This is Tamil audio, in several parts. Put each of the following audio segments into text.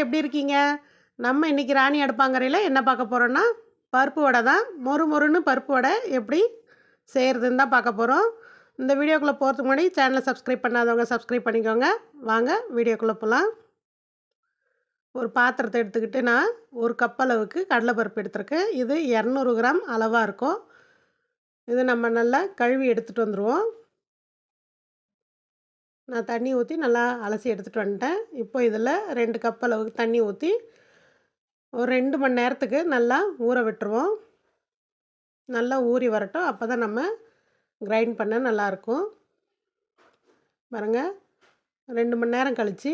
எல்லோரும் எப்படி இருக்கீங்க? நம்ம இன்றைக்கி ராணி அடுப்பாங்கரையில் என்ன பார்க்க போகிறோன்னா பருப்பு வடை தான். மொறு மொறுன்னு பருப்பு வடை எப்படி செய்கிறதுன்னு தான் பார்க்க போகிறோம் இந்த வீடியோக்குள்ளே போகிறதுக்கு முன்னாடி சேனலை சப்ஸ்கிரைப் பண்ணாதவங்க சப்ஸ்கிரைப் பண்ணிக்கோங்க. வாங்க வீடியோக்குள்ளே போகலாம் ஒரு பாத்திரத்தை எடுத்துக்கிட்டு நான் ஒரு கப் அளவுக்கு கடலைப்பருப்பு எடுத்திருக்கேன். இது இரநூறு கிராம் அளவாக இருக்கும். இது நம்ம நல்லா கழுவி எடுத்துகிட்டு வந்துடுவோம் நான் தண்ணி ஊற்றி நல்லா அலசி எடுத்துகிட்டு வந்துட்டேன். இப்போ இதில் ரெண்டு கப் அளவுக்கு தண்ணி ஊற்றி ஒரு ரெண்டு மணி நேரத்துக்கு நல்லா ஊற விட்டுருவோம். நல்லா ஊறி வரட்டும். அப்போ தான் நம்ம கிரைண்ட் பண்ண நல்லாயிருக்கும் பாருங்கள் ரெண்டு மணி நேரம் கழித்து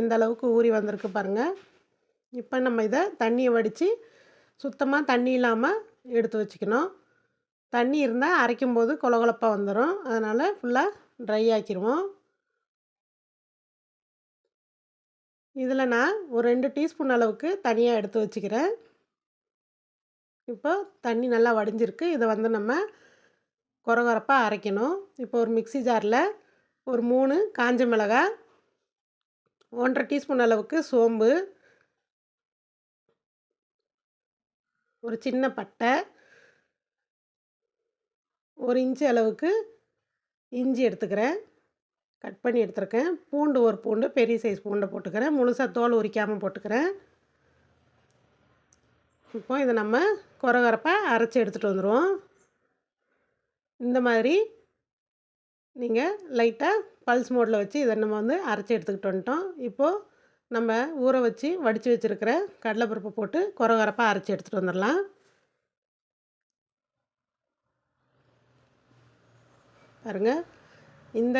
எந்த அளவுக்கு ஊறி வந்திருக்கு பாருங்கள் இப்போ நம்ம இதை தண்ணியை வடித்து சுத்தமாக தண்ணி இல்லாமல் எடுத்து வச்சுக்கணும். தண்ணி இருந்தால் அரைக்கும்போது கொலகொலப்பாக வந்துடும் அதனால் ஃபுல்லாக ட்ரை ஆக்கிடுவோம் இதில் நான் ஒரு ரெண்டு டீஸ்பூன் அளவுக்கு தனியாக எடுத்து வச்சுக்கிறேன். இப்போ தண்ணி நல்லா வடிஞ்சிருக்கு. இதை வந்து நம்ம குறகுறப்பாக அரைக்கணும். இப்போ ஒரு மிக்சி ஜாரில் ஒரு மூணு காஞ்ச மிளகாய் ஒன்றரை டீஸ்பூன் அளவுக்கு சோம்பு ஒரு சின்ன பட்டை ஒரு இன்ச்சு அளவுக்கு இஞ்சி எடுத்துக்கிறேன். கட் பண்ணி எடுத்துருக்கேன். பூண்டு ஒரு பூண்டு பெரிய சைஸ் பூண்டை போட்டுக்கிறேன். முழுசாக தோல் உரிக்காமல் போட்டுக்கிறேன். இப்போ இதை நம்ம குறகுறப்பாக அரைச்சி எடுத்துகிட்டு வந்துடுவோம் இந்த மாதிரி நீங்கள் லைட்டாக பல்ஸ் மோடில் வச்சு இதை நம்ம வந்து அரைச்சி எடுத்துக்கிட்டு வந்துட்டோம். இப்போது நம்ம ஊற வச்சு வடித்து வச்சுருக்கிற கடலைப்பருப்பை போட்டு குறகுறப்பாக அரைச்சி எடுத்துகிட்டு வந்துடலாம். பாருங்கள் இந்த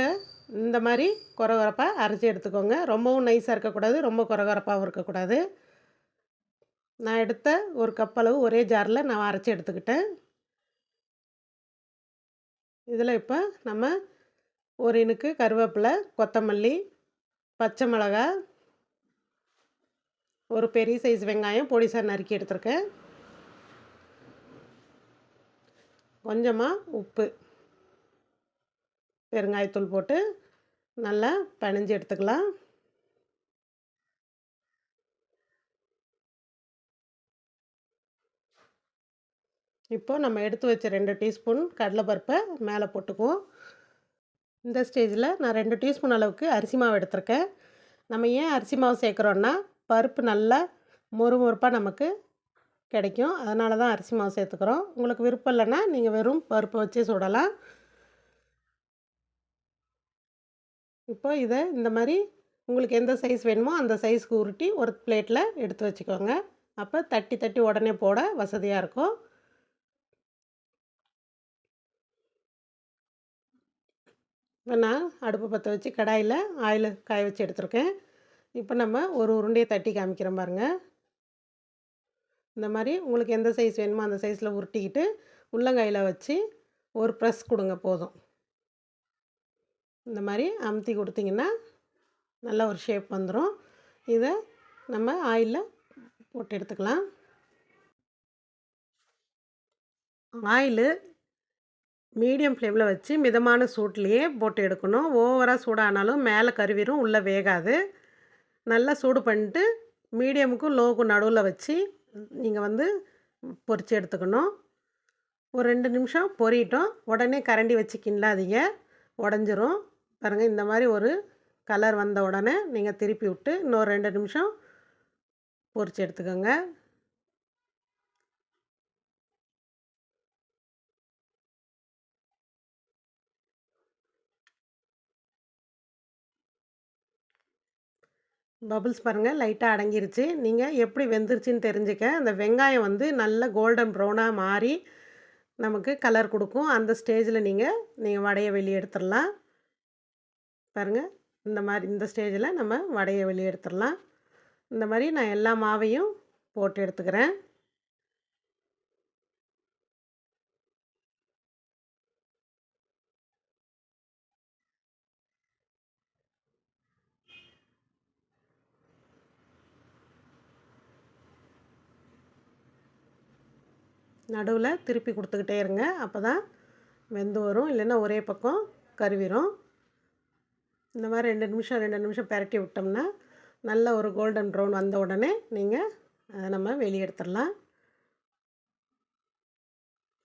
இந்த மாதிரி குறகுறப்பாக அரைச்சி எடுத்துக்கோங்க. ரொம்பவும் நைஸாக இருக்கக்கூடாது ரொம்ப குறகுறப்பாகவும் இருக்கக்கூடாது. நான் எடுத்த ஒரு கப் அளவு ஒரே ஜாரில் நான் அரைச்சி எடுத்துக்கிட்டேன். இதில் இப்போ நம்ம ஒரு இனுக்கு கருவேப்பிலை கொத்தமல்லி பச்சை மிளகா ஒரு பெரிய சைஸ் வெங்காயம் பொடிசாக நறுக்கி எடுத்திருக்கேன். கொஞ்சமாக உப்பு பெருங்காயத்தூள் போட்டு நல்லா பனைஞ்சு எடுத்துக்கலாம். இப்போ நம்ம எடுத்து வச்ச ரெண்டு டீஸ்பூன் கடலைப்பருப்பை மேலே போட்டுக்குவோம். இந்த ஸ்டேஜில் நான் ரெண்டு டீஸ்பூன் அளவுக்கு அரிசி மாவு எடுத்திருக்கேன். நம்ம ஏன் அரிசி மாவு சேர்க்குறோன்னா பருப்பு நல்லா மொறு மொறுப்பாக நமக்கு கிடைக்கும். அதனால தான் அரிசி மாவு சேர்த்துக்கிறோம். உங்களுக்கு விருப்பம் இல்லைன்னா நீங்கள் வெறும் பருப்பை வச்சே சுடலாம். இப்போ இதை இந்த மாதிரி உங்களுக்கு எந்த சைஸ் வேணுமோ அந்த சைஸ்க்கு உருட்டி ஒரு பிளேட்டில் எடுத்து வச்சுக்கோங்க. அப்போ தட்டி தட்டி உடனே போட வசதியாக இருக்கும். இப்போ நான் அடுப்பு பற்ற வச்சு கடாயில் ஆயில் காய வச்சு எடுத்துருக்கேன். இப்போ நம்ம ஒரு உருண்டையை தட்டி காமிக்கிறோம் பாருங்கள் இந்த மாதிரி உங்களுக்கு எந்த சைஸ் வேணுமோ அந்த சைஸில் உருட்டிக்கிட்டு உள்ளங்காயில் வச்சு ஒரு ப்ரெஸ் கொடுங்க போதும். இந்த மாதிரி அமுத்தி கொடுத்திங்கன்னா நல்ல ஒரு ஷேப் வந்துடும் இதை நம்ம ஆயிலில் போட்டு எடுத்துக்கலாம். ஆயிலு மீடியம் ஃப்ளேமில் வச்சு மிதமான சூட்லேயே போட்டு எடுக்கணும். ஓவராக சூடானாலும் மேலே கருவிரும் உள்ளே வேகாது. நல்லா சூடு பண்ணிட்டு மீடியமுக்கும் லோவுக்கும் நடுவில் வச்சு நீங்கள் வந்து பொரித்து எடுத்துக்கணும். ஒரு ரெண்டு நிமிஷம் பொறிட்டோம் உடனே கரண்டி வச்சு கிண்டாதீங்க. உடஞ்சிரும். பாருங்கள் இந்த மாதிரி ஒரு கலர் வந்த உடனே நீங்கள் திருப்பி விட்டு இன்னொரு ரெண்டு நிமிஷம் பொறிச்சு எடுத்துக்கோங்க. பபுள்ஸ் பாருங்கள் லைட்டாக அடங்கிருச்சு. நீங்கள் எப்படி வெந்துருச்சுன்னு தெரிஞ்சுக்க. அந்த வெங்காயம் வந்து நல்ல கோல்டன் ப்ரௌனாக மாறி நமக்கு கலர் கொடுக்கும். அந்த ஸ்டேஜில் நீங்கள் நீங்கள் வடையை வெளியே எடுத்துடலாம். பாருங்கள் இந்த மாதிரி இந்த ஸ்டேஜில் நம்ம வடையை வெளியே எடுத்துடலாம். இந்த மாதிரி நான் எல்லா மாவையும் போட்டு எடுத்துக்கிறேன். நடுவில் திருப்பி கொடுத்துக்கிட்டே இருங்க. அப்போ தான் வெந்து வரும். இல்லைன்னா ஒரே பக்கம் கருவிரும். இந்த மாதிரி ரெண்டு நிமிஷம் ரெண்டு நிமிஷம் பரட்டி விட்டோம்னா நல்ல ஒரு கோல்டன் ப்ரௌன் வந்த உடனே நீங்கள் அதை நம்ம வெளியே எடுத்துடலாம்.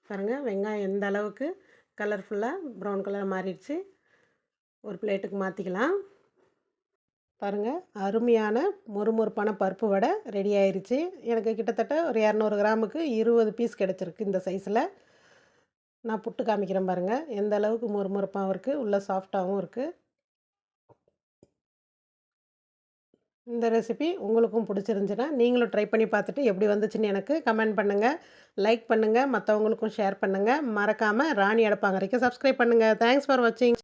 பாருங்கள் வெங்காயம் எந்த அளவுக்கு கலர்ஃபுல்லாக ப்ரௌன் கலர் மாறிடுச்சு. ஒரு பிளேட்டுக்கு மாற்றிக்கலாம் பாருங்கள் அருமையான மொறுமொறுப்பான பருப்பு வடை ரெடி ஆயிடுச்சு எனக்கு கிட்டத்தட்ட ஒரு இரநூறு கிராமுக்கு இருபது பீஸ் கிடச்சிருக்கு இந்த சைஸில் நான் புட்டு காமிக்கிறேன் பாருங்கள் எந்த அளவுக்கு மொறுமொறுப்பாகவும் இருக்குது உள்ளே சாஃப்டாகவும் இருக்குது இந்த ரெசிபி உங்களுக்கும் பிடிச்சிருந்துச்சுன்னா நீங்களும் ட்ரை பண்ணி பார்த்துட்டு எப்படி வந்துச்சுன்னு எனக்கு கமெண்ட் பண்ணுங்கள் லைக் பண்ணுங்கள் மற்றவங்களுக்கும் ஷேர் பண்ணுங்கள் மறக்காமல் ராணி அடப்பாங்க வரைக்கும் சப்ஸ்கிரைப் பண்ணுங்கள் தேங்க்ஸ் ஃபார் வாட்சிங்